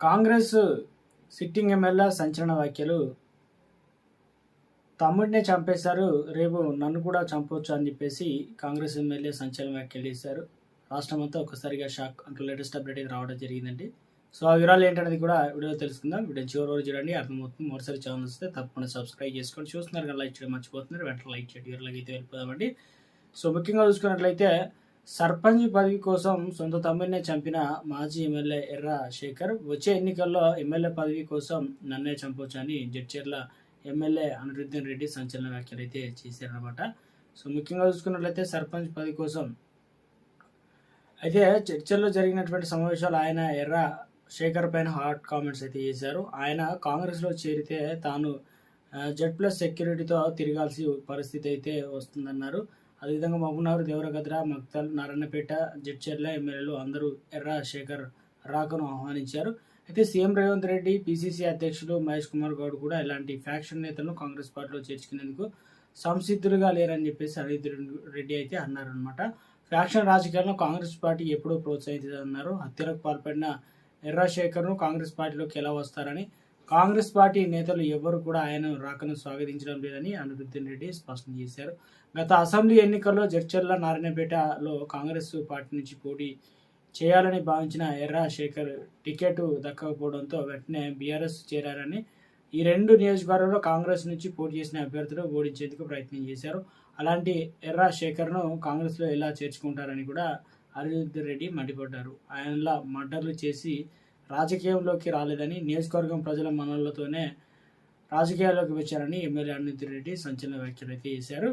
Congress sitting MLA సంచలన వ్యాఖ్యలు. తమ్ముడినే చంపేశారు రేపు నన్ను కూడా చంపొచ్చు అని చెప్పేసి కాంగ్రెస్ ఎమ్మెల్యే సంచలన వ్యాఖ్యలు చేశారు. రాష్ట్రం అంతా ఒక్కసారిగా షాక్ అంటూ లేటెస్ట్ అప్డేట్ రావడం జరిగిందండి. సో ఆ వివరాలు ఏంటనేది కూడా వీడియో తెలుసుకుందాం. వీడియో చివరి రోజు చూడండి. అర్థమవుతుంది. మరోసారి ఛానల్ వస్తే తప్పకుండా సబ్స్క్రైబ్ చేసుకోండి. చూస్తున్నారు కదా లైక్ చేయడం మర్చిపోతున్నారు. వెంటనే లైక్ చేయండి. వివరాలకి అయితే వెళ్ళిపోదామండి. సో ముఖ్యంగా చూసుకున్నట్లయితే సర్పంచ్ పదవి కోసం సొంత తమ్ముడినే చంపిన మాజీ ఎమ్మెల్యే ఎర్ర శేఖర్ వచ్చే ఎన్నికల్లో ఎమ్మెల్యే పదవి కోసం నన్నే చంపొచ్చు అని జడ్చర్ల ఎమ్మెల్యే అనిరుద్దీన్ రెడ్డి సంచలన వ్యాఖ్యలు అయితే చేశారనమాట సో ముఖ్యంగా చూసుకున్నట్లయితే సర్పంచ్ పదవి కోసం అయితే చర్చల్లో జరిగినటువంటి సమావేశాలు ఆయన ఎర్ర శేఖర్ పైన హాట్ కామెంట్స్ అయితే చేశారు. ఆయన కాంగ్రెస్లో చేరితే తాను జెడ్ ప్లస్ సెక్యూరిటీతో తిరగాల్సి పరిస్థితి అయితే వస్తుందన్నారు. అదేవిధంగా మహబూబ్నగర్ దేవరగద్ర మక్తల్ నారాయణపేట జడ్చర్ల ఎమ్మెల్యేలు అందరూ ఎర్ర శేఖర్ రాకను ఆహ్వానించారు. అయితే సీఎం రేవంత్ రెడ్డి పిసిసి అధ్యక్షులు మహేష్ కుమార్ గౌడ్ కూడా ఇలాంటి ఫ్యాక్షన్ నేతలను కాంగ్రెస్ పార్టీలో చేర్చుకునేందుకు సంసిద్ధులుగా లేరని చెప్పేసి అనిరుద్ధ్ రెడ్డి అయితే అన్నారు అనమాట ఫ్యాక్షన్ రాజకీయాలను కాంగ్రెస్ పార్టీ ఎప్పుడూ ప్రోత్సహించదన్నారు. హత్యలకు పాల్పడిన ఎర్రశేఖర్ను కాంగ్రెస్ పార్టీలోకి ఎలా వస్తారని కాంగ్రెస్ పార్టీ నేతలు ఎవరు కూడా ఆయన రాకను స్వాగతించడం లేదని అనిరుద్దీన్ రెడ్డి స్పష్టం చేశారు. గత అసెంబ్లీ ఎన్నికల్లో జడ్చర్ల నారాయణపేటలో కాంగ్రెస్ పార్టీ నుంచి పోటీ చేయాలని భావించిన ఎర్రా శేఖర్ టికెట్ దక్కకపోవడంతో వెంటనే బీఆర్ఎస్ చేరారని ఈ రెండు నియోజకవర్గంలో కాంగ్రెస్ నుంచి పోటీ చేసిన అభ్యర్థులు ఓడించేందుకు ప్రయత్నం చేశారు. అలాంటి ఎర్రా శేఖర్ను కాంగ్రెస్లో ఎలా చేర్చుకుంటారని కూడా అనిరుద్ధ్ రెడ్డి మండిపడ్డారు. ఆయనలా మర్డర్లు చేసి రాజకీయంలోకి రాలేదని నియోజకవర్గం ప్రజల మనలతోనే రాజకీయాల్లోకి వచ్చారని ఎమ్మెల్యే అనిరుద్ధ్ రెడ్డి సంచలన వ్యాఖ్యలు అయితే చేశారు.